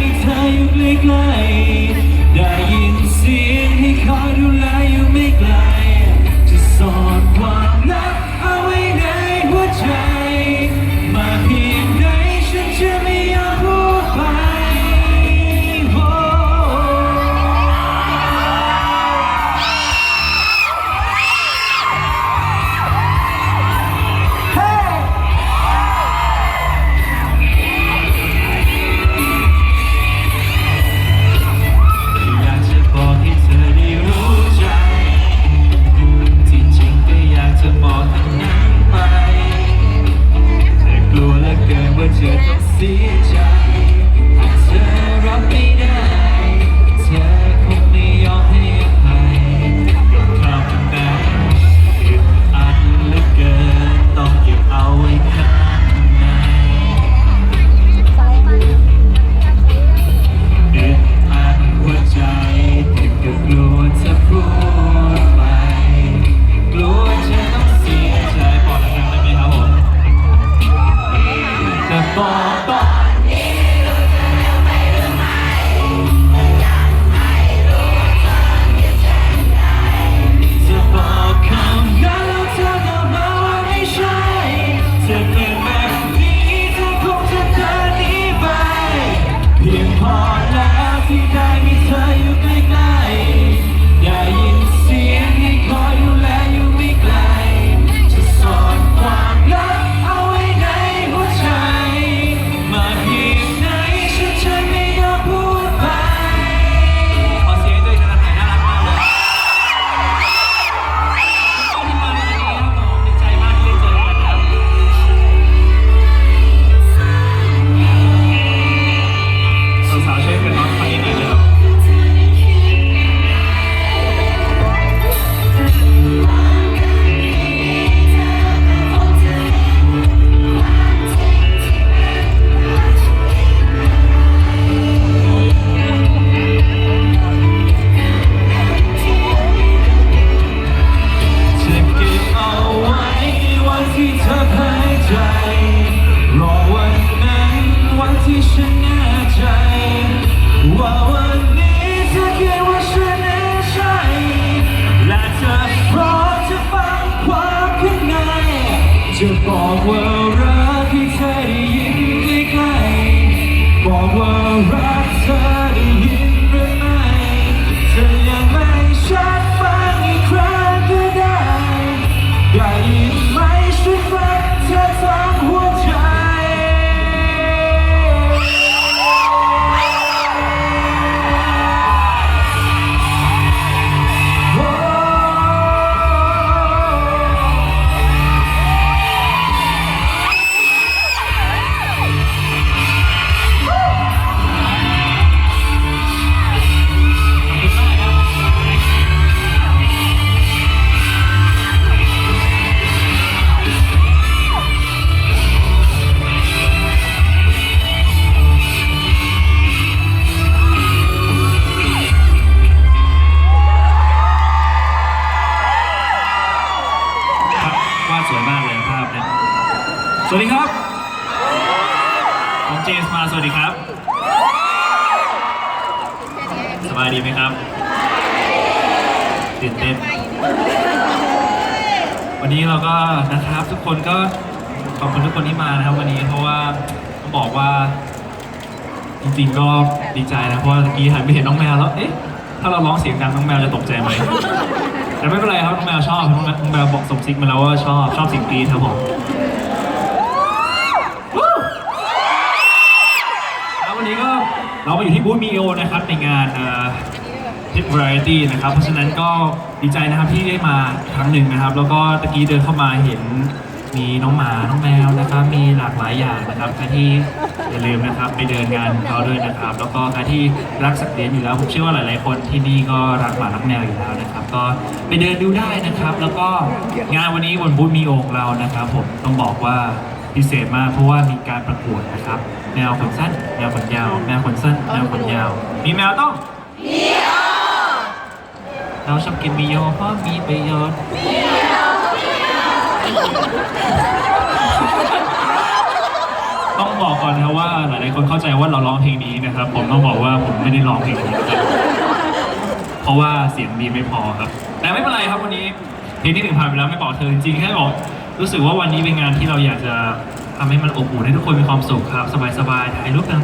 มีเธออยู่ใกล้ our right turning. สบายดีไหมครับตื่นเต้น วันนี้เราก็นะครับทุกคนก็ขอบคุณทุกคนที่มานะครับ วันนี้เพราะว่าต้องบอกว่า จริงๆก็ดีใจนะเพราะว่าตะกี้หันไปเห็นน้องแมวแล้วเอ๊ะถ้าเราร้องเสียงดังน้องแมวจะตกใจไหมแต่ไม่เป็นไรครับน้องแมวชอบน้องแมวบอกสมซิกมาแล้วว่าชอบชอบสิ่งนี้ครับผม เราไปอยู่ที่บูธมีโอนะครับในงานทิปวาไรตี้นะครับ เพราะฉะนั้นก็ดีใจนะครับที่ได้มาครั้งหนึ่งนะครับ แล้วก็ตะกี้เดินเข้ามาเห็นมีน้องหมา น้องแมวนะครับ มีหลากหลายอย่างนะครับใครที่อย่าลืมนะครับไปเดินงานเขาด้วยนะครับ แล้วก็ใครที่รักสักเลี้ยงอยู่แล้ว ผมเชื่อว่าหลาย ๆ คนที่นี่ก็รักหมารักแมวอยู่แล้วนะครับ ก็ไปเดินดูได้นะครับ แล้วก็งานวันนี้บนบูธมีโอของเรานะครับ ผมต้องบอกว่า พิเศษมากเพราะว่ามีการประกวดนะครับ แมวขนสั้น แมวขนยาว แมวขนสั้น แมวขนยาว มีแมวต้องเราชอบกินมิโยเพราะมีประโยชน์ต้องบอกก่อนนะครับว่าหลายๆคนเข้าใจว่าเราร้องเพลงนี้นะครับ ผมต้องบอกว่าผมไม่ได้ร้องเพลงนี้นะครับเพราะว่าเสียงดีไม่พอครับ แต่ไม่เป็นไรครับวันนี้เพลงที่หนึ่งผ่านไปแล้วไม่บอกเธอจริงๆแค่บอก รู้สึกว่าวันนี้เป็นงานที่เราอยากจะทำให้มันอบอุ่นให้ทุกคนมีความสุขครับ สบายๆถ่ายรูปกัน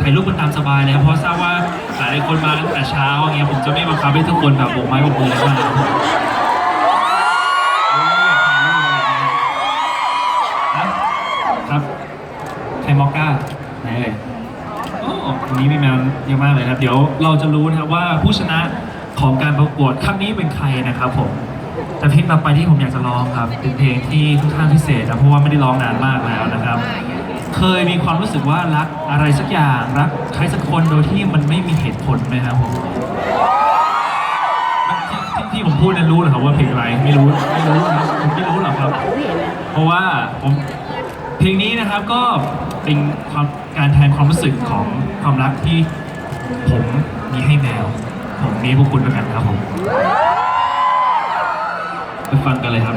ถ่ายรูปกันตามสบายเลยครับเพราะทราบว่าหลายคนมาตั้งแต่เช้าอย่างเงี้ยผมจะไม่บังคับให้ทุกคนแบบโบกไม้โบกมืออะไรมาครับครับใครมอคก้าไหนเอ่ยโอ้วันนี้มีแมวเยอะมากเลยนะครับ เดี๋ยวเราจะรู้นะครับว่าผู้ชนะของการประกวดครั้งนี้เป็นใครนะครับผม แต่เพลงต่อไปที่ผมอยากจะร้องครับ เป็นเพลงที่ค่อนข้างพิเศษนะเพราะว่าไม่ได้ร้องนานมากแล้วนะครับ เคยมีความรู้สึกว่ารักอะไรสักอย่างรักใครสักคนโดยที่มันไม่มีเหตุผลไหมครับผมที่ที่ที่ผมพูดนั้นรู้เหรอครับว่าเพลงอะไรไม่รู้ไม่รู้นะผมไม่รู้หรอกครับ เพราะว่าผมเพลงนี้นะครับก็เป็นความการแทนความรู้สึกของความรักที่ผมมีให้แมว ผมมีพวกคุณด้วยกันครับผม ไปฟังกันเลยครับ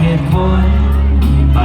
เหตุผลไป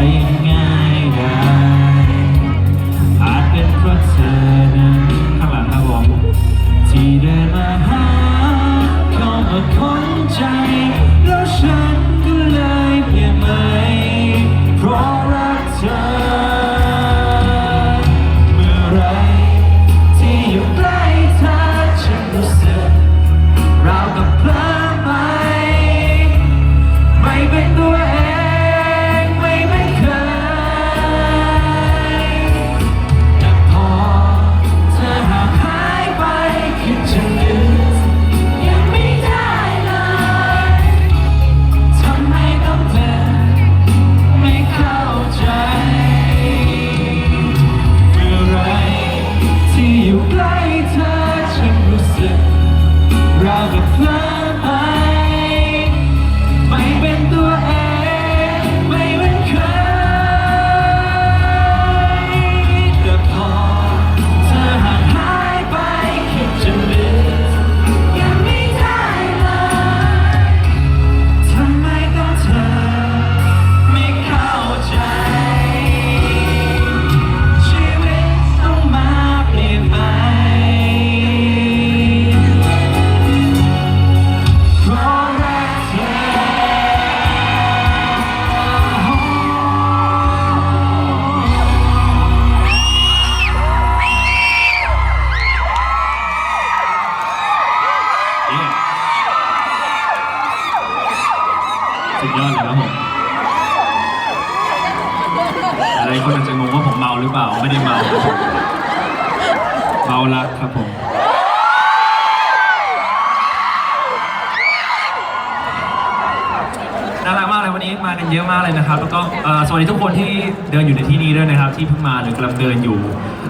เยอะมากเลยนะครับ แล้วก็เอ่อสวัสดีทุกคนที่เดินอยู่ในที่นี้ด้วยนะครับ ที่เพิ่งมาหรือกำลังเดินอยู่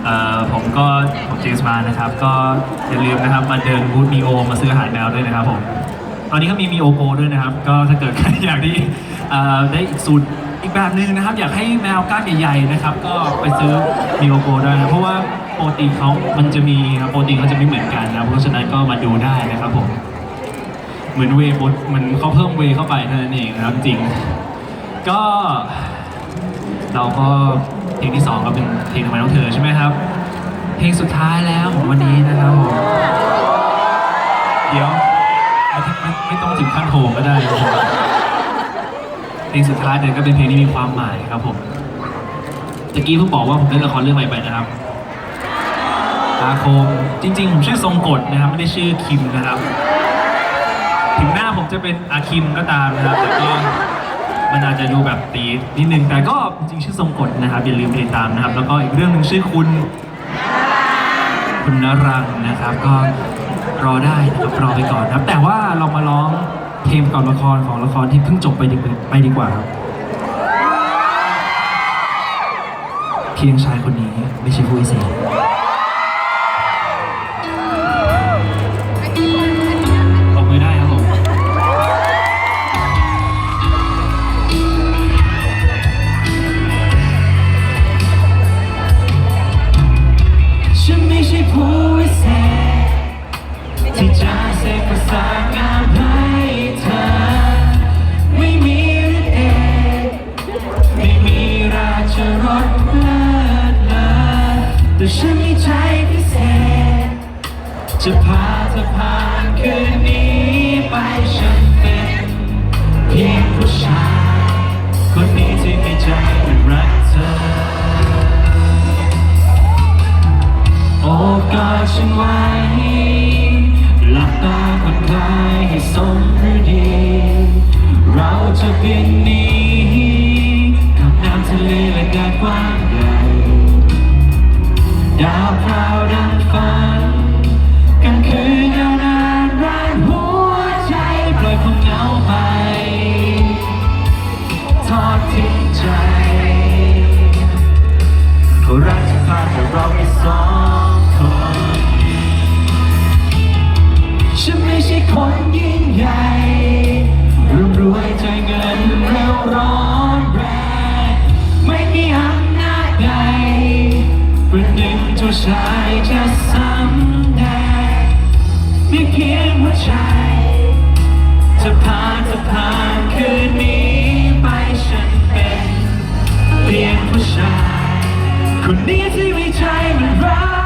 เอ่อผมก็ผมเจมส์มานะครับ ก็อย่าลืมนะครับมาเดินบูธมีโอมาซื้ออาหารแมวด้วยนะครับผม ตอนนี้ก็มีมีโอโกด้วยนะครับ ก็ถ้าเกิดใครอยากที่เอ่อได้อีกสูตรอีกแบบหนึ่งนะครับ อยากให้แมวก้านใหญ่ๆนะครับ ก็ไปซื้อมีโอโกได้นะเพราะว่าโปรตีนเขามันจะมีโปรตีนเขาจะไม่เหมือนกันนะเพราะฉะนั้นก็มาดูได้นะครับผม เหมือนเวย์บดมันเขาเพิ่มเวย์เข้าไปเท่านั้นเองนะครับจริง ก็เราก็เพลงที่สองก็เป็นเพลงทำไมต้องเธอใช่ไหมครับ เพลงสุดท้ายแล้วของวันนี้นะครับผมเดี๋ยวไม่ไม่ไม่ต้องถึงขั้นโหก็ได้ครับผมเพลงสุดท้ายเนี่ยก็เป็นเพลงที่มีความหมายครับผมตะกี้เพิ่งบอกว่าผมเล่นละครเรื่องใหม่ไปนะครับอาคมจริงๆผมชื่อทรงกฎนะครับ ไม่ได้ชื่อคิมนะครับ ถึงหน้าผมจะเป็นอาคิมก็ตามนะครับแต่ก็ มันอาจจะดูแบบตีนิดนึงแต่ก็จริงๆชื่อทรงกฎนะครับอย่าลืมไปติดตามนะครับ แล้วก็อีกเรื่องหนึ่งชื่อคุณ คุณนรังนะครับ ก็รอได้นะครับรอไปก่อนนะครับ แต่ว่าเรามาร้องเพลงประกอบละครของละครที่เพิ่งจบไปดีไปดีกว่าครับเพียงชายคนนี้ไม่ใช่ผู้พิเศษ ฉันไว้หลับตาผ่อนคลายให้สมฤดี เราจะบินนี้ ปนหเด็นเจ้าชายจะสำได้ไม่เพียงหัวใจจะผ่านจะผ่านคืนนี้ไปฉันเป็น เพียงผู้ชาย คนนี้ที่มีใจมันรัก